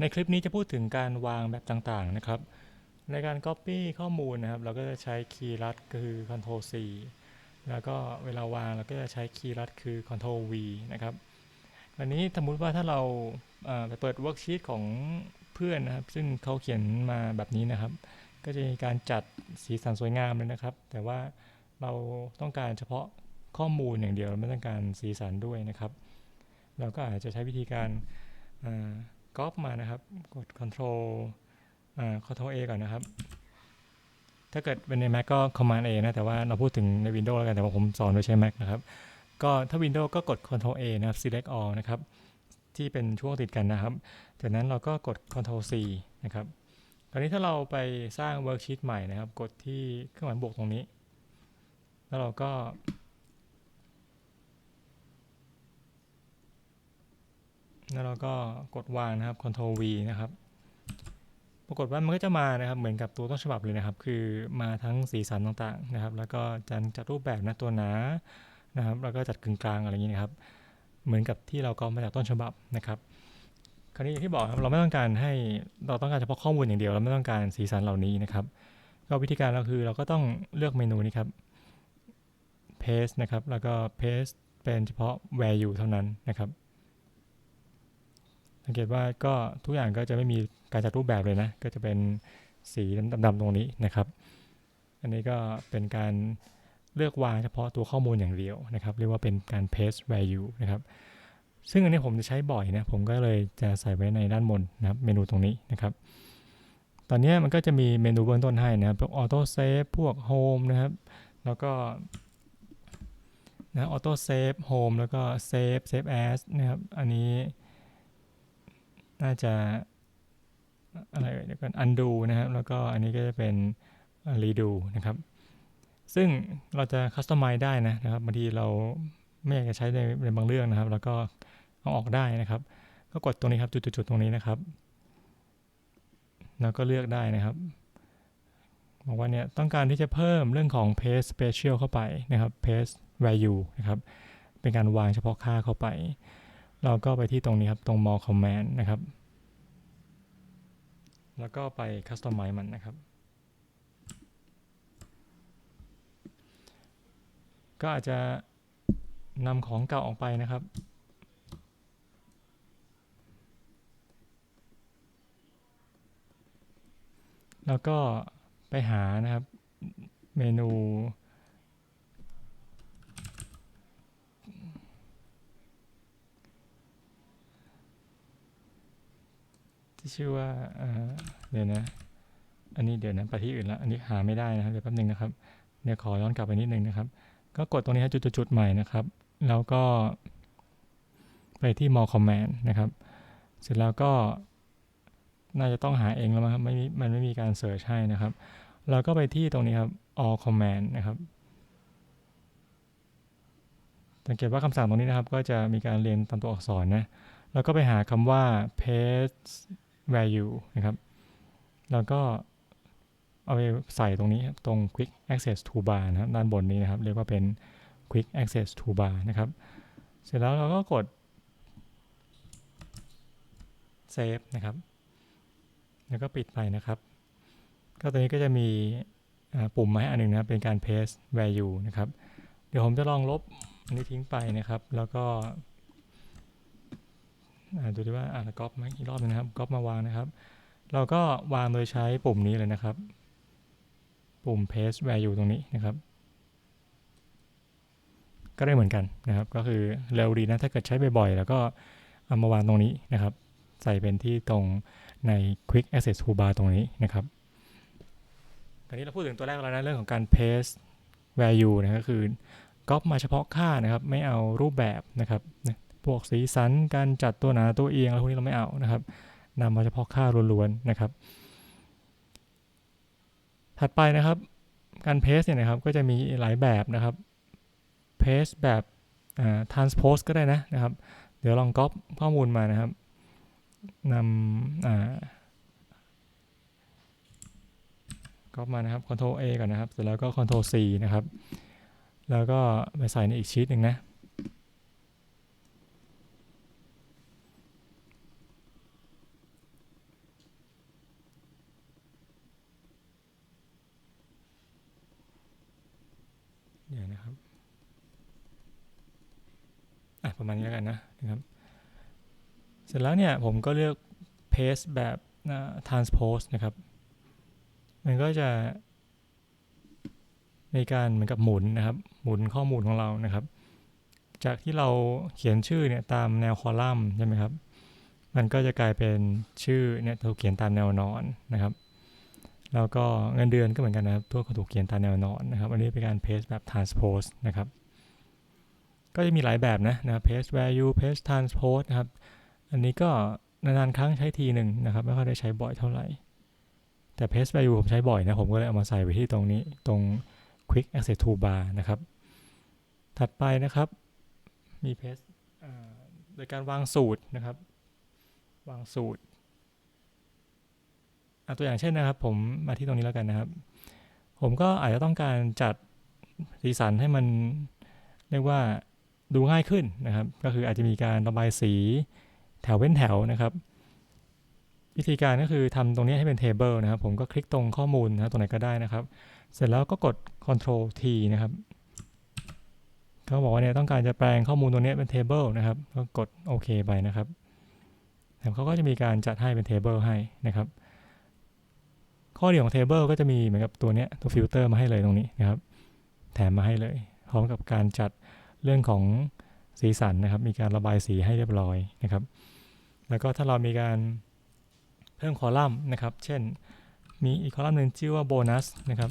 ในคลิปนี้จะพูดถึงการวางแบบต่างๆนะครับ ในการ Copy ข้อมูลนะครับ เราก็จะใช้คีย์ลัดคือ Ctrl C แล้วก็เวลาวางเราก็จะใช้คีย์ลัดคือ Ctrl V นะครับอันนี้สมมุติว่าถ้าเราเอ่อไปเปิด worksheet ของเพื่อนนะครับ ซึ่งเขาเขียนมาแบบนี้นะครับ ก็จะมีการจัดสีสันสวยงามเลยนะครับ แต่ว่าเราต้องการเฉพาะข้อมูลอย่างเดียวเราไม่ต้องการสีสันด้วยนะครับ เราก็อาจจะใช้วิธีการ ก๊อปมานะครับ กด Ctrl อ่า Ctrl A ก่อนนะครับ ถ้าเกิดเป็นใน Mac ก็ Command A นะ แต่ว่าเราพูดถึงใน Windows แล้วกัน แต่ว่าผมสอนโดยใช้ Mac นะครับ ก็ถ้า Windows ก็กด Ctrl A นะครับ Select All นะครับ ที่เป็นช่วงติดกันนะครับ จากนั้นเราก็กด Ctrl C นะครับ คราวนี้ถ้าเราไปสร้าง worksheet ใหม่นะครับ กดที่เครื่องหมายบวกตรงนี้ แล้วเราก็ แล้วเราก็กดวางนะครับ Ctrl V นะครับ ปรากฏว่ามันก็จะมานะครับเหมือนกับตัวต้นฉบับเลยนะครับ คือมาทั้งสีสันต่างๆนะครับ แล้วก็จะจัดรูปแบบนะตัวหนานะครับ แล้วก็จัดกึ่งกลางอะไรอย่างนี้นะครับ เหมือนกับที่เราก็มาจากต้นฉบับนะครับคราวนี้อย่างที่บอกครับเราไม่ต้องการให้เราต้องการเฉพาะข้อมูลอย่างเดียว เราไม่ต้องการสีสันเหล่านี้นะครับ ก็วิธีการเราคือเราก็ต้องเลือกเมนูนี้ครับ paste นะครับ แล้วก็ paste เป็นเฉพาะ value เท่านั้นนะครับ สังเกตว่าก็ทุกอย่างก็จะไม่มีการจัดรูปแบบเลยนะ ก็จะเป็นสีดำๆตรงนี้นะครับ อันนี้ก็เป็นการเลือกวางเฉพาะตัวข้อมูลอย่างเดียวนะครับ เรียกว่าเป็นการ paste value นะครับ ซึ่งอันนี้ผมจะใช้บ่อยนะ ผมก็เลยจะใส่ไว้ในด้านบนนะครับเมนูตรงนี้นะครับ ตอนนี้มันก็จะมีเมนูเบื้องต้นให้นะครับพวก auto save พวก home นะครับ แล้วก็นะ auto save home แล้วก็ save save as นะครับ อันนี้ น่าจะอะไรเดี๋ยวกัน undo นะครับ แล้วก็อันนี้ก็จะเป็น redo นะครับ ซึ่งเราจะ customize ได้นะนะครับบางทีเราไม่อยากจะใช้ในในบางเรื่องนะครับ แล้วก็เอาออกได้นะครับ ก็กดตรงนี้ครับ จุดๆตรงนี้นะครับ แล้วก็เลือกได้นะครับบอกว่าเนี่ยต้องการที่จะเพิ่มเรื่องของ paste special เข้าไปนะครับ paste value นะครับ เป็นการวางเฉพาะค่าเข้าไป เราก็ไปที่ตรงนี้ครับ ตรง more command นะครับ แล้วก็ไป customize มันนะครับ ก็อาจจะนำของเก่าออกไปนะครับ แล้วก็ไปหานะครับ เมนู ที่ชื่อว่าเอ่อเดี๋ยวนะ อันนี้เดี๋ยวนะไปที่อื่นละอันนี้หาไม่ได้นะครับเดี๋ยวแป๊บนึงนะครับเดี๋ยวขอย้อนกลับไปนิดนึงนะครับ ก็กดตรงนี้ครับจุดๆใหม่นะครับ แล้วก็ ไปที่ more command นะครับ เสร็จแล้วก็น่าจะต้องหาเองแล้วมั้งครับไม่มีมันไม่มีการเสิร์ชให้นะครับ เราก็ไปที่ตรงนี้ครับ all command นะครับสังเกตว่าคำสั่งตรงนี้นะครับ ก็จะมีการเรียงตามตัวอักษรนะ แล้วก็ไปหาคำว่า paste value นะครับ แล้วก็เอาไปใส่ตรงนี้ตรง quick access toolbar นะครับด้านบนนี้นะครับ เรียกว่าเป็น quick access toolbar นะครับ เสร็จแล้วเราก็กด save นะครับ แล้วก็ปิดไปนะครับ ก็ตอนนี้ก็จะมีปุ่มมาให้อันหนึ่งนะครับเป็นการ paste value นะครับ เดี๋ยวผมจะลองลบอันนี้ทิ้งไปนะครับ แล้วก็ ดูดิว่าอ่านก๊อปไหมอีกรอบหนึงนะครับก๊อปมาวางนะครับ เราก็วางโดยใช้ปุ่มนี้เลยนะครับ ปุ่ม paste value ตรงนี้นะครับ ก็ได้เหมือนกันนะครับ ก็คือเร็วดีนะถ้าเกิดใช้บ่อยๆ แล้วก็เอามาวางตรงนี้นะครับ ใส่เป็นที่ตรงใน quick access toolbar ตรงนี้นะครับคราวนี้เราพูดถึงตัวแรกแล้วนะเรื่องของการ paste value นะก็คือก๊อปมาเฉพาะค่านะครับ ไม่เอารูปแบบนะครับนะ วกสีสันการจัดตัวหนาตัวเอียงอะไรพวกนี้เราไม่เอานะครับนำมาเฉพาะค่าล้วนๆนะครับ ถัดไปนะครับ การ paste เนี่ยนะครับก็จะมีหลายแบบนะครับ paste แบบอ่า transpose ก็ได้นะนะครับ เดี๋ยวลองก๊อปข้อมูลมานะครับนำอ่าก๊อปมานะครับ Ctrl A ก่อนนะครับ เสร็จแล้วก็ Ctrl C นะครับ แล้วก็ไปใส่ในอีกชีตหนึ่งนะ น นะครับอะประมาณนี้แล้วกันนะนะครับ เสร็จแล้วเนี่ยผมก็เลือก paste แบบ transpose นะครับ มันก็จะในการเหมือนกับหมุนนะครับ หมุนข้อมูลของเรานะครับ จากที่เราเขียนชื่อเนี่ยตามแนวคอลัมน์ใช่ไหมครับ มันก็จะกลายเป็นชื่อเนี่ยถูกเขียนตามแนวนอนนะครับ แล้วก็เงินเดือนก็เหมือนกันนะครับทั่วถูกเขียนตามแนวนอนนะครับ อันนี้เป็นการ paste แบบ transpose นะครับ ก็จะมีหลายแบบนะนะ paste value paste transpose นะครับ อันนี้ก็นานๆครั้งใช้ทีหนึ่งนะครับ ไม่ค่อยได้ใช้บ่อยเท่าไหร่ แต่ paste value ผมใช้บ่อยนะ ผมก็เลยเอามาใส่ไว้ที่ตรงนี้ตรง quick access toolbar นะครับ ถัดไปนะครับ มี paste โดยการวางสูตรนะครับ วางสูตร อตัวอย่างเช่นนะครับ ผมมาที่ตรงนี้แล้วกันนะครับ ผมก็อาจจะต้องการจัดสีสันให้มันเรียกว่าดูง่ายขึ้นนะครับ ก็คืออาจจะมีการระบายสีแถวเว้นแถวนะครับ วิธีการก็คือทำตรงนี้ให้เป็น table นะครับ ผมก็คลิกตรงข้อมูลนะรตรงไหนก็ได้นะครับ เสร็จแล้วก็กด Ctrl T นะครับเขาบอกว่าเนี่ยต้องการจะแปลงข้อมูลตรงนี้เป็น table นะครับ ก็กดโอเคไปนะครับแล้วเขาก็จะมีการจัดให้เป็น table ให้นะครับ ข้อดีของ table ก็จะมีเหมือนกับตัวเนี้ยตัวฟิลเตอร์มาให้เลยตรงนี้นะครับ แถมมาให้เลย พร้อมกับการจัดเรื่องของสีสันนะครับ มีการระบายสีให้เรียบร้อยนะครับ แล้วก็ถ้าเรามีการเพิ่มคอลัมน์นะครับ เช่น มีอีกคอลัมน์หนึ่งชื่อว่าโบนัสนะครับ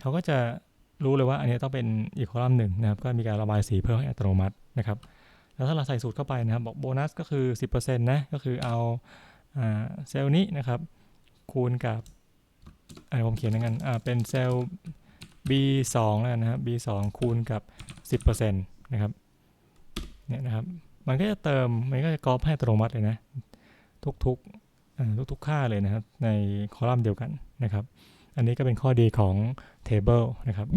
เขาก็จะรู้เลยว่าอันนี้ต้องเป็นอีกคอลัมน์หนึ่งนะครับ ก็มีการระบายสีเพิ่มให้อัตโนมัตินะครับ แล้วถ้าเราใส่สูตรเข้าไปนะครับ บอกโบนัสก็คือ 10%นะ ก็คือเอา เซลล์นี้นะครับ คูณกับอันผมเขียนอย่างนั้นเป็นเซลล์ B2 แล้วนะครับ B2 คูณกับ 10%นะครับเนี่ยนะครับ มันก็จะเติม มันก็จะกรอบให้อัตโนมัติเลยนะ ทุกๆทุกๆค่าเลยนะครับ ในคอลัมน์เดียวกันนะครับ อันนี้ก็เป็นข้อดีของ table นะครับ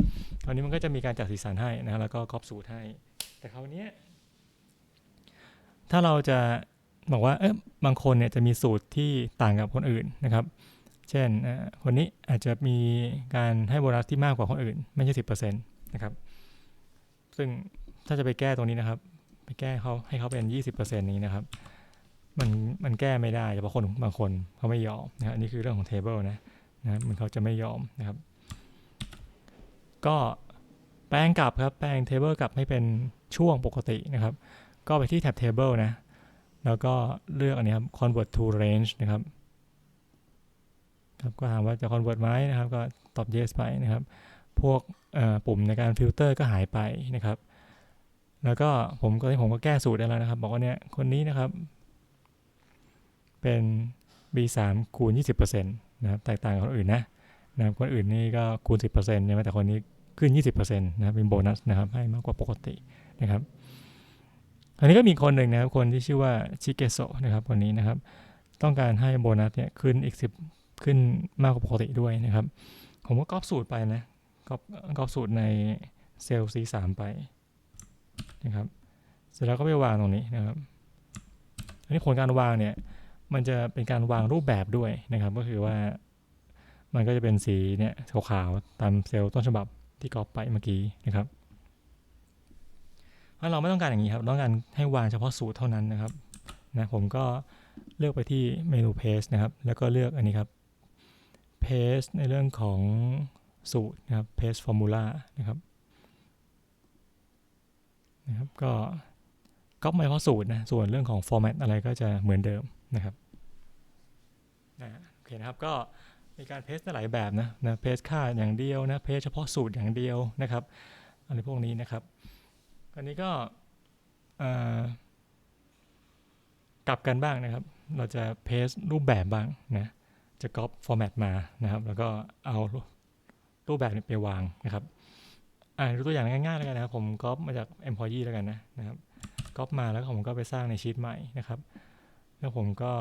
คราวนี้มันก็จะมีการจัดสีสันให้นะแล้วก็กรอบสูตรให้ แต่คราวนี้ถ้าเราจะ บอกว่าเอ๊ะบางคนเนี่ยจะมีสูตรที่ต่างกับคนอื่นนะครับ เช่นคนนี้อาจจะมีการให้โบนัสที่มากกว่าคนอื่น ไม่ใช่สิบเปอร์เซ็นต์นะครับ ซึ่งถ้าจะไปแก้ตรงนี้นะครับ ไปแก้เขาให้เขาเป็นยี่สิบเปอร์เซ็นต์นี้นะครับ มันมันแก้ไม่ได้บางคนบางคนเขาไม่ยอมนะอันนี้คือเรื่องของ table นะนะมันเขาจะไม่ยอมนะครับ ก็แปลงกลับครับแปลง table กลับให้เป็นช่วงปกตินะครับ ก็ไปที่แท็บ table นะ แล้วก็เลือกอันนี้ครับ convert to range นะครับครับก็ถามว่าจะ convert ไหมนะครับ ก็ตอบ yes ไปนะครับ พวกปุ่มในการฟิลเตอร์ก็หายไปนะครับ แล้วก็ผมก็ผมก็แก้สูตรได้แล้วนะครับ บอกว่าเนี่ยคนนี้นะครับ เป็น b3 คูณ 20%นะครับ แตกต่างกับคนอื่นนะนะครับคนอื่นนี่ก็คูณ 10%ใช่ไหมแต่คนนี้ขึ้น 20%นะครับเป็นโบนัสนะครับ ให้มากกว่าปกตินะครับ อันนี้ก็มีคนหนึ่งนะครับ คนที่ชื่อว่าชิเกโซนะครับคนนี้นะครับ ต้องการให้โบนัสเนี่ยขึ้นอีก10ขึ้นมากกว่าปกติด้วยนะครับ ผมก็ก๊อปสูตรไปนะก๊อปก๊อปสูตรในเซลล์ C3 ไปนะครับ เสร็จแล้วก็ไปวางตรงนี้นะครับ อันนี้ผลการวางเนี่ยมันจะเป็นการวางรูปแบบด้วยนะครับ ก็คือว่ามันก็จะเป็นสีเนี่ยขาวๆตามเซลล์ต้นฉบับที่ก๊อปไปเมื่อกี้นะครับ้าเราไม่ต้องการอย่างนี้ครับต้องการให้วางเฉพาะสูตรเท่านั้นนะครับนะผมก็เลือกไปที่เมนู paste นะครับ แล้วก็เลือกอันนี้ครับ paste ในเรื่องของสูตรนะครับ paste formula นะครับนะครับก็ก๊อปมาเฉพาะสูตรนะส่วนเรื่องของ format อะไรก็จะเหมือนเดิมนะครับนะโอเคนะครับก็มีการเพสหลายแบบนะนะเพสค่าอย่างเดียวนะเพสเฉพาะสูตรอย่างเดียวนะครับอะไรพวกนี้นะครับ อันนี้ก็กลับกันบ้างนะครับ เราจะเพสรูปแบบบ้างนะจะก๊อปฟอร์แมตมานะครับ แล้วก็เอารูปแบบไปวางนะครับอ่าดูตัวอย่างง่ายๆแล้วกันนะครับ ผมก๊อปมาจาก employee แล้วกันนะนะครับก๊อปมาแล้วผมก็ไปสร้างในชีตใหม่นะครับ แล้วผมก็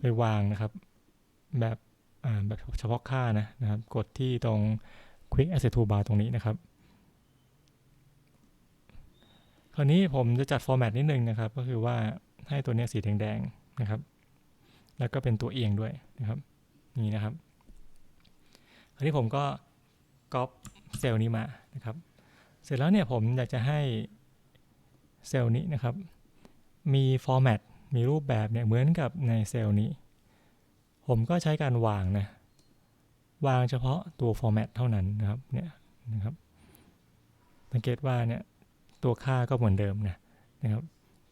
ไปวางนะครับ แบบแบบเฉพาะค่านะนะครับ กดที่ตรง Quick Access Toolbar ตรงนี้นะครับ คราวนี้ผมจะจัดฟอร์แมตนิดนึงนะครับ ก็คือว่าให้ตัวนี้สีแดงๆนะครับ แล้วก็เป็นตัวเอียงด้วยนะครับ นี่นะครับ คราวนี้ผมก็ก๊อปเซลล์นี้มานะครับ เสร็จแล้วเนี่ยผมอยากจะให้เซลล์นี้นะครับ มีฟอร์แมตมีรูปแบบเนี่ยเหมือนกับในเซลล์นี้ ผมก็ใช้การวางนะ วางเฉพาะตัวฟอร์แมตเท่านั้นนะครับเนี่ยนะครับสังเกตว่าเนี่ยตัวค่าก็เหมือนเดิมนะนะครับ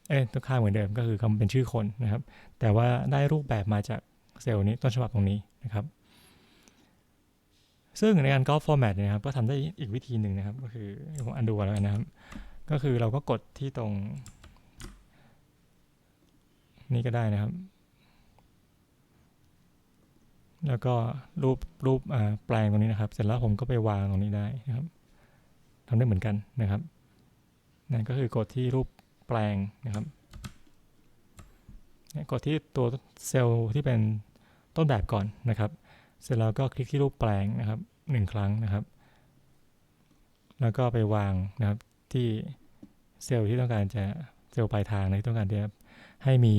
เอ้ตัวค่าเหมือนเดิมก็คือคำเป็นชื่อคนนะครับ แต่ว่าได้รูปแบบมาจากเซลล์นี้ต้นฉบับตรงนี้นะครับ ซึ่งในการ Golf Format เนี่ยนะครับก็ทำได้อีกวิธีหนึ่งนะครับ ก็คือผมอันดูแล้วกันนะครับ ก็คือเราก็กดที่ตรง นี้ก็ได้นะครับ แล้วก็รูปรูปแปลงตรงนี้นะครับ เสร็จแล้วผมก็ไปวางตรงนี้ได้นะครับทำได้เหมือนกันนะครับนั่นก็คือกดที่รูปแปลงนะครับกดที่ตัวเซลล์ที่เป็นต้นแบบก่อนนะครับ เสร็จแล้วก็คลิกที่รูปแปลงนะครับหนึ่งครั้งนะครับ แล้วก็ไปวางนะครับที่เซลล์ที่ต้องการจะเซลล์ปลายทางนะที่ต้องการจะให้มี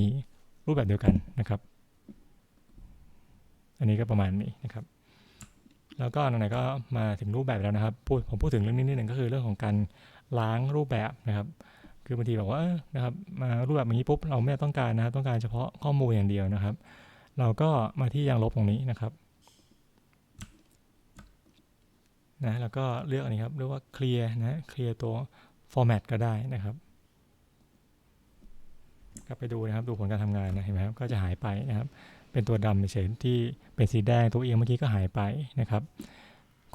รูปแบบเดียวกันนะครับ อันนี้ก็ประมาณนี้นะครับ แล้วก็ไหนๆก็มาถึงรูปแบบแล้วนะครับพูดผมพูดถึงเรื่องนี้นิดหนึ่งก็คือเรื่องของการล้างรูปแบบนะครับคือบางทีบอกว่านะครับมารูปแบบอย่างนี้ปุ๊บเราไม่ต้องการนะครับต้องการเฉพาะข้อมูลอย่างเดียวนะครับ เราก็มาที่ยางลบตรงนี้นะครับนะแล้วก็เลือกอันนี้ครับเรียกว่าเคลียร์นะเคลียร์ตัว format ก็ได้นะครับกลับไปดูนะครับดูผลการทำงานนะเห็นไหมครับก็จะหายไปนะครับ เป็นตัวดำเฉยที่เป็นสีแดงตัวเอียงเมื่อกี้ก็หายไปนะครับ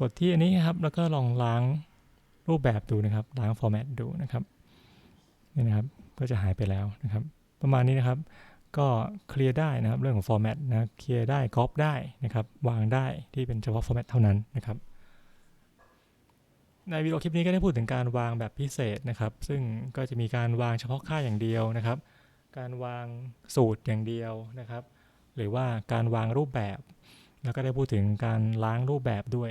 กดที่อันนี้ครับแล้วก็ลองล้างรูปแบบดูนะครับ ล้าง format ดูนะครับนี่นะครับก็จะหายไปแล้วนะครับ ประมาณนี้นะครับ ก็เคลียร์ได้นะครับ เรื่องของ format นะเคลียร์ได้ก๊อปได้นะครับ วางได้ที่เป็นเฉพาะ format เท่านั้นนะครับในวิดีโอคลิปนี้ก็ได้พูดถึงการวางแบบพิเศษนะครับ ซึ่งก็จะมีการวางเฉพาะค่าอย่างเดียวนะครับ การวางสูตรอย่างเดียวนะครับ หรือว่าการวางรูปแบบ แล้วก็ได้พูดถึงการล้างรูปแบบด้วย